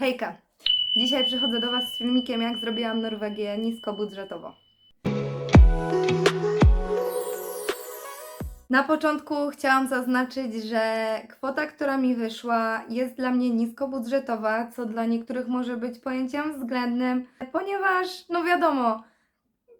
Hejka! Dzisiaj przychodzę do Was z filmikiem, jak zrobiłam Norwegię niskobudżetowo. Na początku chciałam zaznaczyć, że kwota, która mi wyszła, jest dla mnie niskobudżetowa, co dla niektórych może być pojęciem względnym, ponieważ, no wiadomo,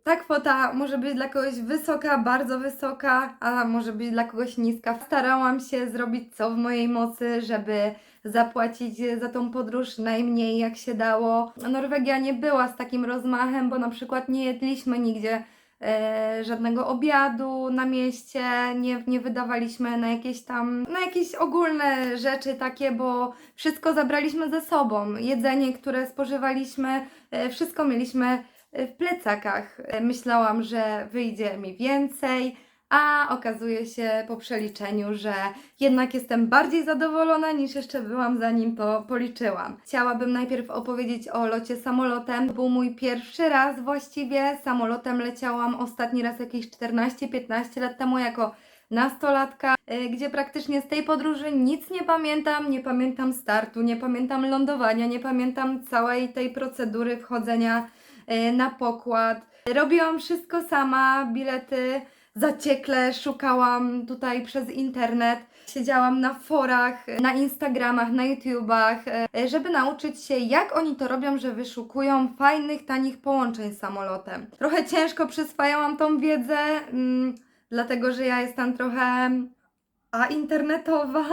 ta kwota może być dla kogoś wysoka, bardzo wysoka, a może być dla kogoś niska. Starałam się zrobić co w mojej mocy, żeby zapłacić za tą podróż najmniej jak się dało. Norwegia nie była z takim rozmachem, bo na przykład nie jedliśmy nigdzie e, żadnego obiadu na mieście, nie, nie wydawaliśmy na jakieś tam, na jakieś ogólne rzeczy takie, bo wszystko zabraliśmy ze sobą. Jedzenie, które spożywaliśmy, e, wszystko mieliśmy e, w plecakach. E, Myślałam, że wyjdzie mi więcej, a okazuje się po przeliczeniu, że jednak jestem bardziej zadowolona niż jeszcze byłam zanim to policzyłam. Chciałabym najpierw opowiedzieć o locie samolotem. To był mój pierwszy raz właściwie. Samolotem leciałam ostatni raz jakieś 14-15 lat temu jako nastolatka, y, gdzie praktycznie z tej podróży nic nie pamiętam. Nie pamiętam startu, nie pamiętam lądowania, nie pamiętam całej tej procedury wchodzenia y, na pokład. Robiłam wszystko sama, bilety zaciekle szukałam tutaj przez internet. Siedziałam na forach, na Instagramach, na YouTubach, e, żeby nauczyć się, jak oni to robią, że wyszukują fajnych, tanich połączeń samolotem. Trochę ciężko przyswajałam tą wiedzę, mm, dlatego że ja jestem trochę a internetowa.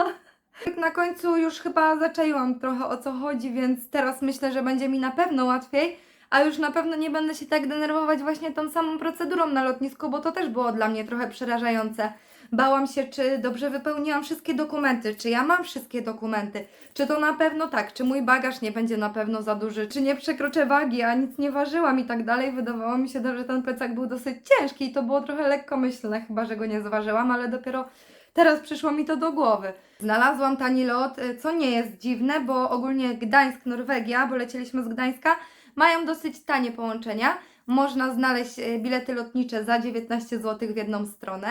Na końcu już chyba zaczęłam trochę o co chodzi, więc teraz myślę, że będzie mi na pewno łatwiej a już na pewno nie będę się tak denerwować właśnie tą samą procedurą na lotnisku, bo to też było dla mnie trochę przerażające. Bałam się, czy dobrze wypełniłam wszystkie dokumenty, czy ja mam wszystkie dokumenty, czy to na pewno tak, czy mój bagaż nie będzie na pewno za duży, czy nie przekroczę wagi, a nic nie ważyłam i tak dalej. Wydawało mi się, że ten plecak był dosyć ciężki i to było trochę lekkomyślne, chyba że go nie zważyłam, ale dopiero Teraz przyszło mi to do głowy. Znalazłam tani lot, y, co nie jest dziwne, bo ogólnie Gdańsk, Norwegia, bo lecieliśmy z Gdańska, mają dosyć tanie połączenia. Można znaleźć e, bilety lotnicze za 19 zł w jedną stronę.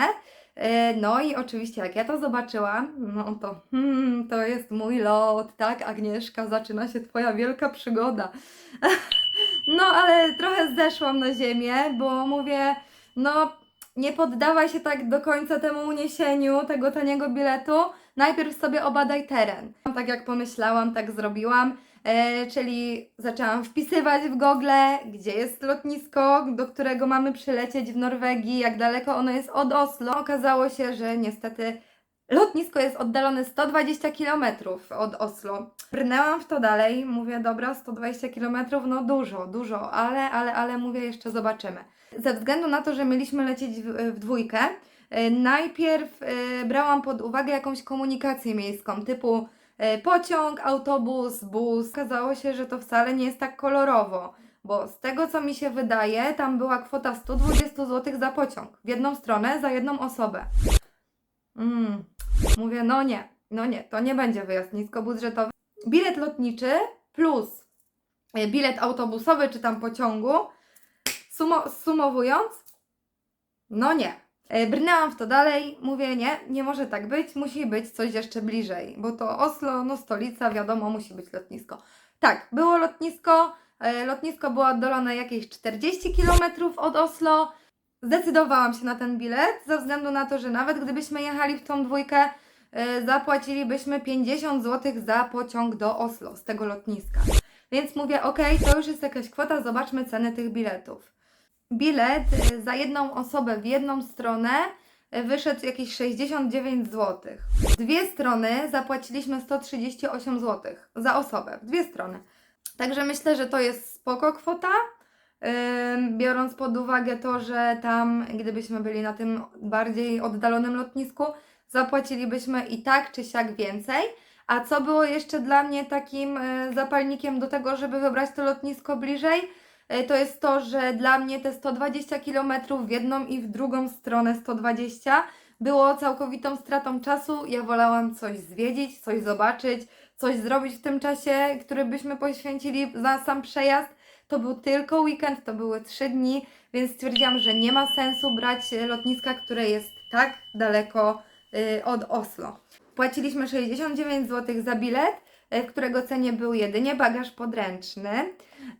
E, No i oczywiście, jak ja to zobaczyłam, no to hmm, to jest mój lot, tak, Agnieszka, zaczyna się Twoja wielka przygoda. No, ale trochę zeszłam na ziemię, bo mówię, no, nie poddawaj się tak do końca temu uniesieniu tego taniego biletu. Najpierw sobie obadaj teren. Tak jak pomyślałam, tak zrobiłam. E, czyli zaczęłam wpisywać w Google, gdzie jest lotnisko, do którego mamy przylecieć w Norwegii, jak daleko ono jest od Oslo. Okazało się, że niestety lotnisko jest oddalone 120 km od Oslo. Brnęłam w to dalej, mówię, dobra, 120 km, no dużo, dużo, ale, ale, ale mówię, jeszcze zobaczymy. Ze względu na to, że mieliśmy lecieć w, w dwójkę, e, najpierw e, brałam pod uwagę jakąś komunikację miejską, typu e, pociąg, autobus, bus. Okazało się, że to wcale nie jest tak kolorowo, bo z tego co mi się wydaje, tam była kwota 120 zł za pociąg w jedną stronę, za jedną osobę. Mm, mówię, no nie, no nie, to nie będzie wyjazd niskobudżetowy. Bilet lotniczy plus e, bilet autobusowy czy tam pociągu, sumo, sumowując, no nie. E, Brnęłam w to dalej, mówię nie, nie może tak być, musi być coś jeszcze bliżej, bo to Oslo, no stolica, wiadomo, musi być lotnisko. Tak, było lotnisko, e, lotnisko było oddalone jakieś 40 km od Oslo. Zdecydowałam się na ten bilet, ze względu na to, że nawet gdybyśmy jechali w tą dwójkę, e, zapłacilibyśmy 50 zł za pociąg do Oslo z tego lotniska. Więc mówię, ok, to już jest jakaś kwota, zobaczmy ceny tych biletów. Bilet e, za jedną osobę w jedną stronę e, wyszedł jakieś 69 zł. Dwie strony zapłaciliśmy 138 zł za osobę, w dwie strony. Także myślę, że to jest spoko kwota, biorąc pod uwagę to, że tam, gdybyśmy byli na tym bardziej oddalonym lotnisku, zapłacilibyśmy i tak czy siak więcej. A co było jeszcze dla mnie takim e, zapalnikiem do tego, żeby wybrać to lotnisko bliżej? E, to jest to, że dla mnie te 120 km w jedną i w drugą stronę 120 było całkowitą stratą czasu. Ja wolałam coś zwiedzić, coś zobaczyć, coś zrobić w tym czasie, który byśmy poświęcili za sam przejazd. To był tylko weekend, to były 3 dni, więc stwierdziłam, że nie ma sensu brać lotniska, które jest tak daleko y, od Oslo. Płaciliśmy 69 zł za bilet, w którego cenie był jedynie bagaż podręczny.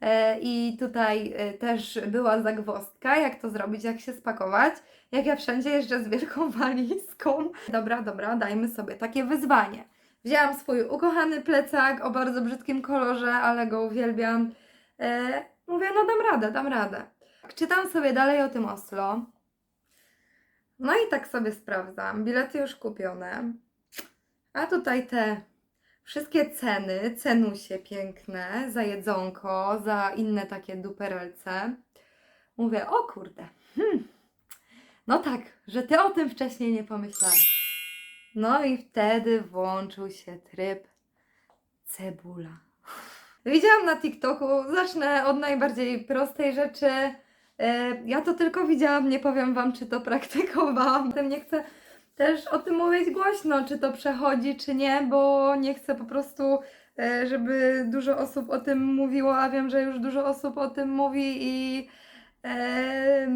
E, I tutaj e, też była zagwozdka, jak to zrobić, jak się spakować. Jak ja wszędzie jeżdżę z wielką walizką. Dobra, dobra, dajmy sobie takie wyzwanie. Wzięłam swój ukochany plecak o bardzo brzydkim kolorze, ale go uwielbiam. E, mówię, no dam radę, dam radę. Czytam sobie dalej o tym Oslo. No i tak sobie sprawdzam. Bilety już kupione. A tutaj te wszystkie ceny, cenusie piękne, za jedzonko, za inne takie duperelce. Mówię, o kurde, hmm. no tak, że ty o tym wcześniej nie pomyślałeś. No i wtedy włączył się tryb cebula. Widziałam na TikToku, zacznę od najbardziej prostej rzeczy. E, Ja to tylko widziałam, nie powiem Wam, czy to praktykowałam. Potem nie chcę też o tym mówić głośno, czy to przechodzi, czy nie, bo nie chcę po prostu, e, żeby dużo osób o tym mówiło, a wiem, że już dużo osób o tym mówi i e,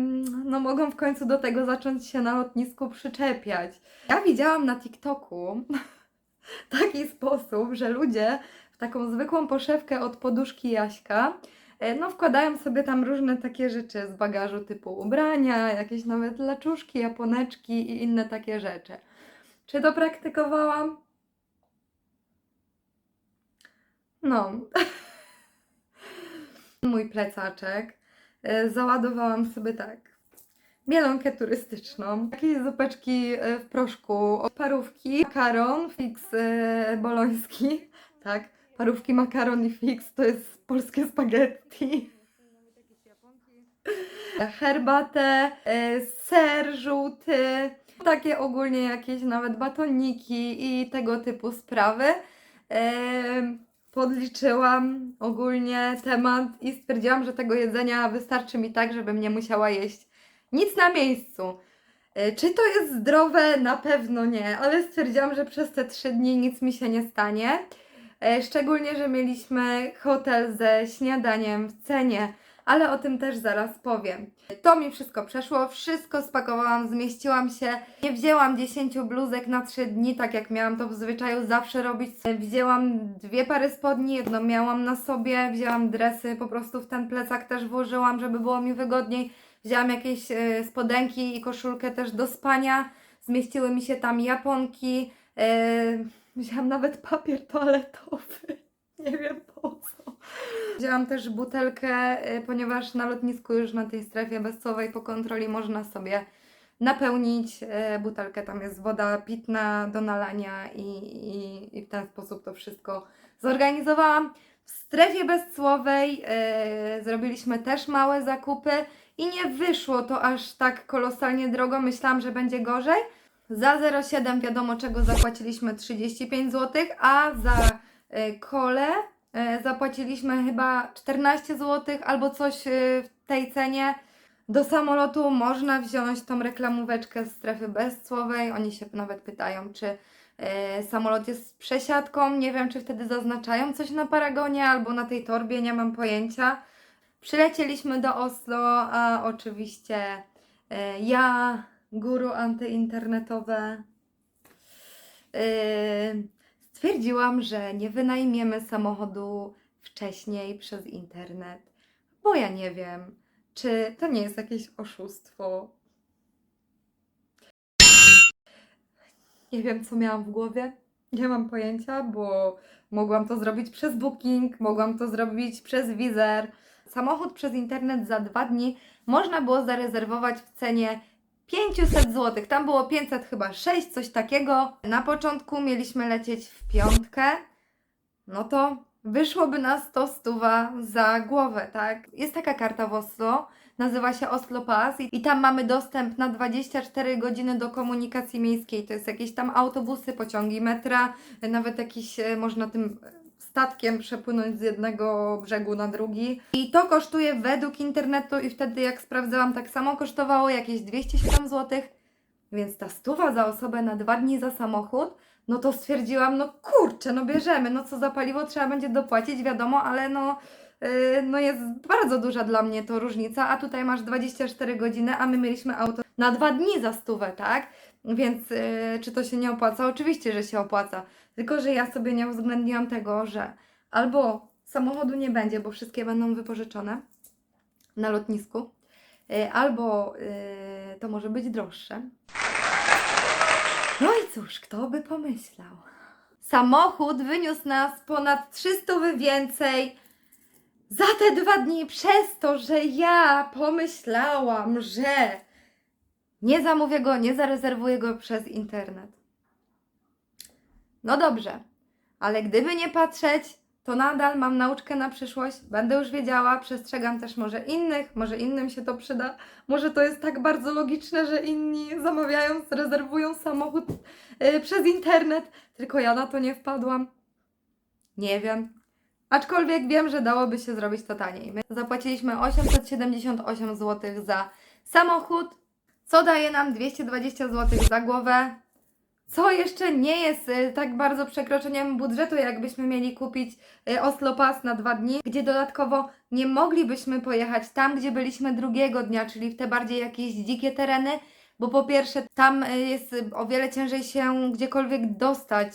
no mogą w końcu do tego zacząć się na lotnisku przyczepiać. Ja widziałam na TikToku taki sposób, że ludzie w taką zwykłą poszewkę od poduszki Jaśka no wkładają sobie tam różne takie rzeczy z bagażu typu ubrania, jakieś nawet laczuszki, japoneczki i inne takie rzeczy. Czy to praktykowałam? No. Mój plecaczek e, załadowałam sobie tak. Mielonkę turystyczną, jakieś zupeczki e, w proszku, parówki, makaron, fix e, boloński, tak, parówki, makaron i fix to jest polskie spaghetti. Herbatę, e, ser żółty, takie ogólnie jakieś nawet batoniki i tego typu sprawy. E, Podliczyłam ogólnie temat i stwierdziłam, że tego jedzenia wystarczy mi tak, żebym nie musiała jeść nic na miejscu. E, Czy to jest zdrowe? Na pewno nie, ale stwierdziłam, że przez te trzy dni nic mi się nie stanie. E, Szczególnie, że mieliśmy hotel ze śniadaniem w cenie, ale o tym też zaraz powiem. To mi wszystko przeszło, wszystko spakowałam, zmieściłam się. Nie wzięłam 10 bluzek na 3 dni, tak jak miałam to w zwyczaju zawsze robić. Wzięłam dwie pary spodni, jedną miałam na sobie, wzięłam dresy, po prostu w ten plecak też włożyłam, żeby było mi wygodniej. Wzięłam jakieś e, spodenki i koszulkę też do spania. Zmieściły mi się tam japonki. E, wzięłam nawet papier toaletowy. Nie wiem po co. Wzięłam też butelkę, e, ponieważ na lotnisku już na tej strefie bezcowej po kontroli można sobie napełnić e, butelkę. Tam jest woda pitna do nalania i, i, i w ten sposób to wszystko zorganizowałam. W strefie bezcłowej e, zrobiliśmy też małe zakupy i nie wyszło to aż tak kolosalnie drogo. Myślałam, że będzie gorzej. Za 0,7 wiadomo czego zapłaciliśmy 35 zł, a za e, kole e, zapłaciliśmy chyba 14 zł albo coś e, w tej cenie. Do samolotu można wziąć tą reklamóweczkę z strefy bezcłowej. Oni się nawet pytają, czy samolot jest z przesiadką. Nie wiem, czy wtedy zaznaczają coś na paragonie albo na tej torbie, nie mam pojęcia. Przylecieliśmy do Oslo, a oczywiście ja, guru antyinternetowe, e, stwierdziłam, że nie wynajmiemy samochodu wcześniej przez internet, bo ja nie wiem, czy to nie jest jakieś oszustwo. Nie wiem, co miałam w głowie. Nie mam pojęcia, bo mogłam to zrobić przez Booking, mogłam to zrobić przez Wizer. Samochód przez internet za dwa dni można było zarezerwować w cenie 500 zł. Tam było 500 chyba 6, coś takiego. Na początku mieliśmy lecieć w piątkę. No to wyszłoby nas 100 stuwa za głowę, tak? Jest taka karta w Oslo, nazywa się Oslo Pass i- i tam mamy dostęp na 24 godziny do komunikacji miejskiej. To jest jakieś tam autobusy, pociągi metra, nawet jakiś e, można tym statkiem przepłynąć z jednego brzegu na drugi. I to kosztuje według internetu i wtedy jak sprawdzałam tak samo kosztowało jakieś 207 zł. Więc ta stuwa za osobę na dwa dni za samochód, no to stwierdziłam, no kurczę, no bierzemy, no co za paliwo trzeba będzie dopłacić, wiadomo, ale no, yy, no jest bardzo duża dla mnie to różnica, a tutaj masz 24 godziny, a my mieliśmy auto na dwa dni za stówę, tak? Więc yy, czy to się nie opłaca? Oczywiście, że się opłaca. Tylko, że ja sobie nie uwzględniłam tego, że albo samochodu nie będzie, bo wszystkie będą wypożyczone na lotnisku, y, albo y, to może być droższe. No i cóż, kto by pomyślał? Samochód wyniósł nas ponad 300 więcej za te dwa dni przez to, że ja pomyślałam, że nie zamówię go, nie zarezerwuję go przez internet. No dobrze, ale gdyby nie patrzeć, to nadal mam nauczkę na przyszłość, będę już wiedziała, przestrzegam też może innych, może innym się to przyda, może to jest tak bardzo logiczne, że inni zamawiają, rezerwują samochód yy, przez internet, tylko ja na to nie wpadłam. Nie wiem. Aczkolwiek wiem, że dałoby się zrobić to taniej. My zapłaciliśmy 878 zł za samochód, co daje nam 220 zł za głowę. Co jeszcze nie jest y, tak bardzo przekroczeniem budżetu, jakbyśmy mieli kupić y, Oslo Pass na dwa dni, gdzie dodatkowo nie moglibyśmy pojechać tam, gdzie byliśmy drugiego dnia, czyli w te bardziej jakieś dzikie tereny, bo po pierwsze tam y, jest o wiele ciężej się gdziekolwiek dostać,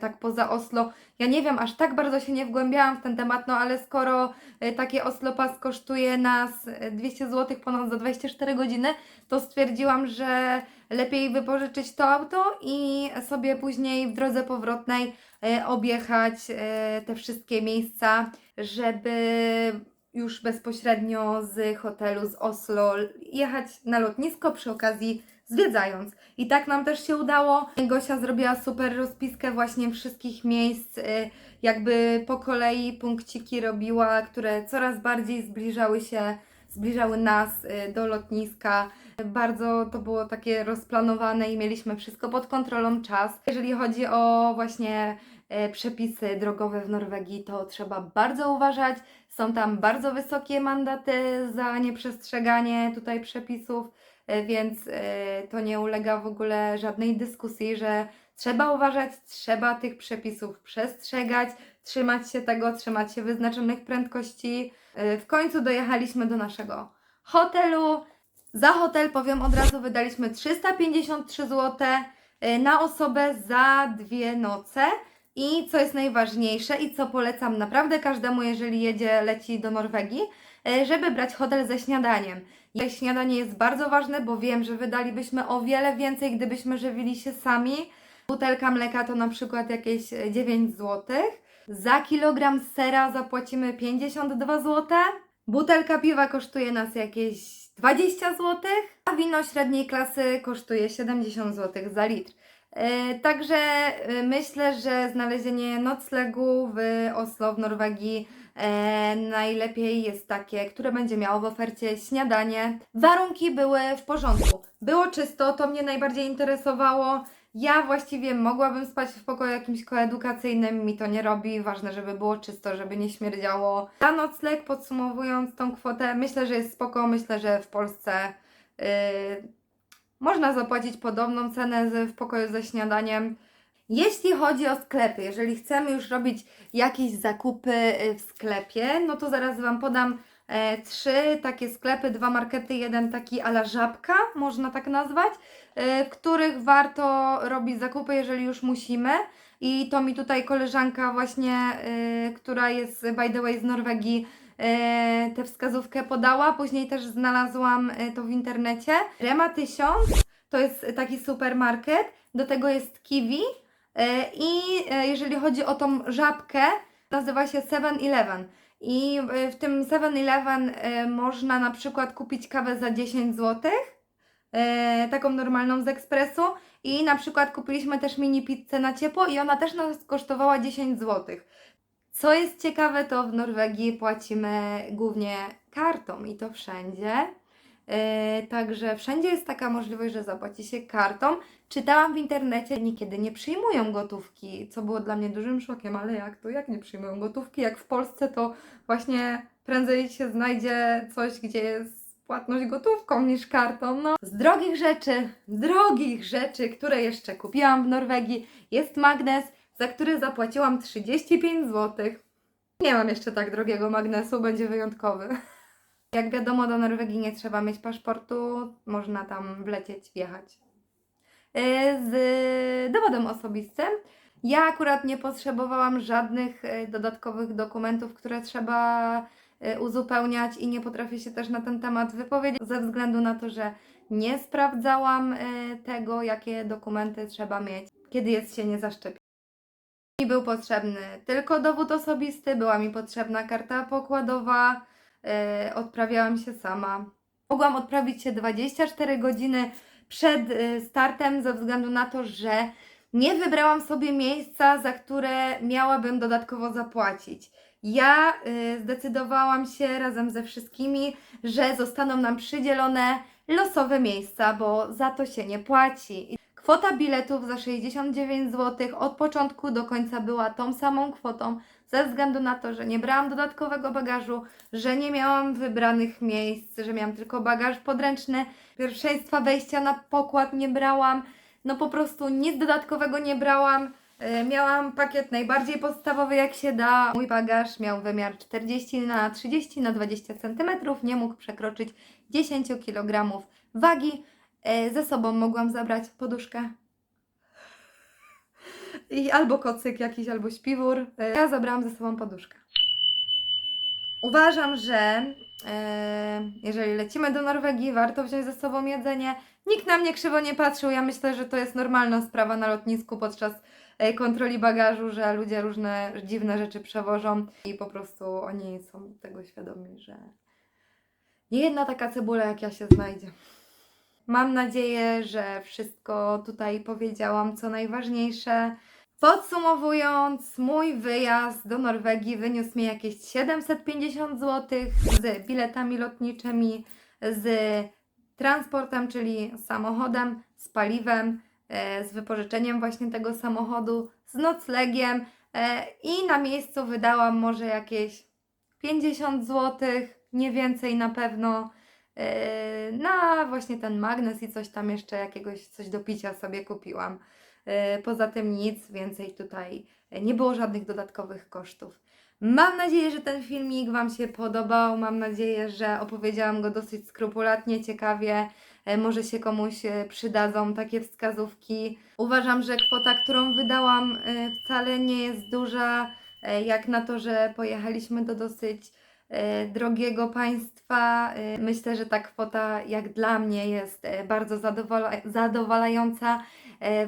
tak poza Oslo. Ja nie wiem, aż tak bardzo się nie wgłębiałam w ten temat, no ale skoro takie Oslo Pass kosztuje nas y, 200 zł ponad za 24 godziny, to stwierdziłam, że lepiej wypożyczyć to auto i sobie później w drodze powrotnej e, objechać e, te wszystkie miejsca, żeby już bezpośrednio z hotelu z Oslo jechać na lotnisko przy okazji zwiedzając. I tak nam też się udało. Gosia zrobiła super rozpiskę właśnie wszystkich miejsc, e, jakby po kolei punkciki robiła, które coraz bardziej zbliżały się, zbliżały nas e, do lotniska. Bardzo to było takie rozplanowane i mieliśmy wszystko pod kontrolą czas. Jeżeli chodzi o właśnie e, przepisy drogowe w Norwegii, to trzeba bardzo uważać. Są tam bardzo wysokie mandaty za nieprzestrzeganie tutaj przepisów, e, więc e, to nie ulega w ogóle żadnej dyskusji, że trzeba uważać, trzeba tych przepisów przestrzegać, trzymać się tego, trzymać się wyznaczonych prędkości. E, W końcu dojechaliśmy do naszego hotelu. Za hotel, powiem od razu, wydaliśmy 353 zł y, na osobę za dwie noce. I co jest najważniejsze i co polecam naprawdę każdemu, jeżeli jedzie, leci do Norwegii, y, żeby brać hotel ze śniadaniem. Śniadanie jest bardzo ważne, bo wiem, że wydalibyśmy o wiele więcej, gdybyśmy żywili się sami. Butelka mleka to na przykład jakieś y, 9 zł. Za kilogram sera zapłacimy 52 zł. Butelka piwa kosztuje nas jakieś 20 zł, a wino średniej klasy kosztuje 70 zł za litr. E, Także e, myślę, że znalezienie noclegu w Oslo w Norwegii e, najlepiej jest takie, które będzie miało w ofercie śniadanie. Warunki były w porządku. Było czysto, to mnie najbardziej interesowało. Ja właściwie mogłabym spać w pokoju jakimś koedukacyjnym, mi to nie robi. Ważne, żeby było czysto, żeby nie śmierdziało. Za nocleg, podsumowując tą kwotę, myślę, że jest spoko. Myślę, że w Polsce yy, można zapłacić podobną cenę w pokoju ze śniadaniem. Jeśli chodzi o sklepy, jeżeli chcemy już robić jakieś zakupy y, w sklepie, no to zaraz Wam podam e, trzy takie sklepy, dwa markety, jeden taki ala żabka, można tak nazwać, w których warto robić zakupy, jeżeli już musimy. I to mi tutaj koleżanka właśnie, e, która jest by the way z Norwegii, e, tę wskazówkę podała. Później też znalazłam to w internecie. Rema 1000 to jest taki supermarket, do tego jest Kiwi. I jeżeli chodzi o tą żabkę, nazywa się 7-Eleven. I w tym 7-Eleven e, można na przykład kupić kawę za 10 zł, e, taką normalną z ekspresu. I na przykład kupiliśmy też mini pizzę na ciepło i ona też nas kosztowała 10 zł. Co jest ciekawe, to w Norwegii płacimy głównie kartą i to wszędzie. Yy, także wszędzie jest taka możliwość, że zapłaci się kartą. Czytałam w internecie, niekiedy nie przyjmują gotówki, co było dla mnie dużym szokiem, ale jak to, jak nie przyjmują gotówki? Jak w Polsce, to właśnie prędzej się znajdzie coś, gdzie jest płatność gotówką niż kartą. No. Z drogich rzeczy, drogich rzeczy, które jeszcze kupiłam w Norwegii, jest magnes, za który zapłaciłam 35 zł. Nie mam jeszcze tak drogiego magnesu, będzie wyjątkowy. Jak wiadomo, do Norwegii nie trzeba mieć paszportu, można tam wlecieć, wjechać. Yy, Z dowodem osobistym. Ja akurat nie potrzebowałam żadnych e, dodatkowych dokumentów, które trzeba uzupełniać i nie potrafię się też na ten temat wypowiedzieć ze względu na to, że nie sprawdzałam e, tego, jakie dokumenty trzeba mieć, kiedy jest się nie zaszczepi. Mi był potrzebny tylko dowód osobisty, była mi potrzebna karta pokładowa, e, odprawiałam się sama. Mogłam odprawić się 24 godziny przed startem ze względu na to, że nie wybrałam sobie miejsca, za które miałabym dodatkowo zapłacić. Ja y, zdecydowałam się razem ze wszystkimi, że zostaną nam przydzielone losowe miejsca, bo za to się nie płaci. Kwota biletów za 69 zł od początku do końca była tą samą kwotą, ze względu na to, że nie brałam dodatkowego bagażu, że nie miałam wybranych miejsc, że miałam tylko bagaż podręczny, pierwszeństwa wejścia na pokład nie brałam, no po prostu nic dodatkowego nie brałam. E, Miałam pakiet najbardziej podstawowy jak się da. Mój bagaż miał wymiar 40 na 30 na 20 cm, nie mógł przekroczyć 10 kg wagi. E, Ze sobą mogłam zabrać poduszkę i albo kocyk jakiś, albo śpiwór. E, Ja zabrałam ze sobą poduszkę. Uważam, że jeżeli lecimy do Norwegii, warto wziąć ze sobą jedzenie. Nikt na mnie krzywo nie patrzył. Ja myślę, że to jest normalna sprawa na lotnisku podczas kontroli bagażu, że ludzie różne dziwne rzeczy przewożą i po prostu oni są tego świadomi, że nie jedna taka cebula jak ja się znajdzie. Mam nadzieję, że wszystko tutaj powiedziałam, co najważniejsze. Podsumowując, mój wyjazd do Norwegii wyniósł mi jakieś 750 zł z biletami lotniczymi, z transportem, czyli samochodem, z paliwem, e, z wypożyczeniem właśnie tego samochodu, z noclegiem e, i na miejscu wydałam może jakieś 50 zł, nie więcej na pewno e, na właśnie ten magnes i coś tam jeszcze jakiegoś coś do picia sobie kupiłam. E, Poza tym nic więcej tutaj e, nie było żadnych dodatkowych kosztów. Mam nadzieję, że ten filmik Wam się podobał. Mam nadzieję, że opowiedziałam go dosyć skrupulatnie, ciekawie. E, Może się komuś e, przydadzą takie wskazówki. Uważam, że kwota, którą wydałam, e, wcale nie jest duża, jak na to, że pojechaliśmy do dosyć drogiego państwa. Myślę, że ta kwota, jak dla mnie, jest bardzo zadowola- zadowalająca.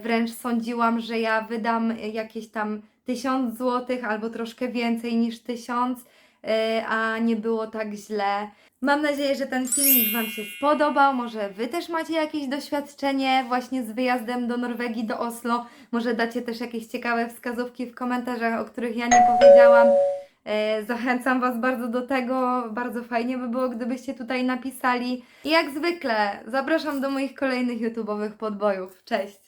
Wręcz sądziłam, że ja wydam jakieś tam 1000 zł albo troszkę więcej niż 1000, e, a nie było tak źle. Mam nadzieję, że ten filmik Wam się spodobał. Może Wy też macie jakieś doświadczenie właśnie z wyjazdem do Norwegii, do Oslo. Może dacie też jakieś ciekawe wskazówki w komentarzach, o których ja nie powiedziałam. E, Zachęcam Was bardzo do tego. Bardzo fajnie by było, gdybyście tutaj napisali. I jak zwykle zapraszam do moich kolejnych YouTube'owych podbojów. Cześć!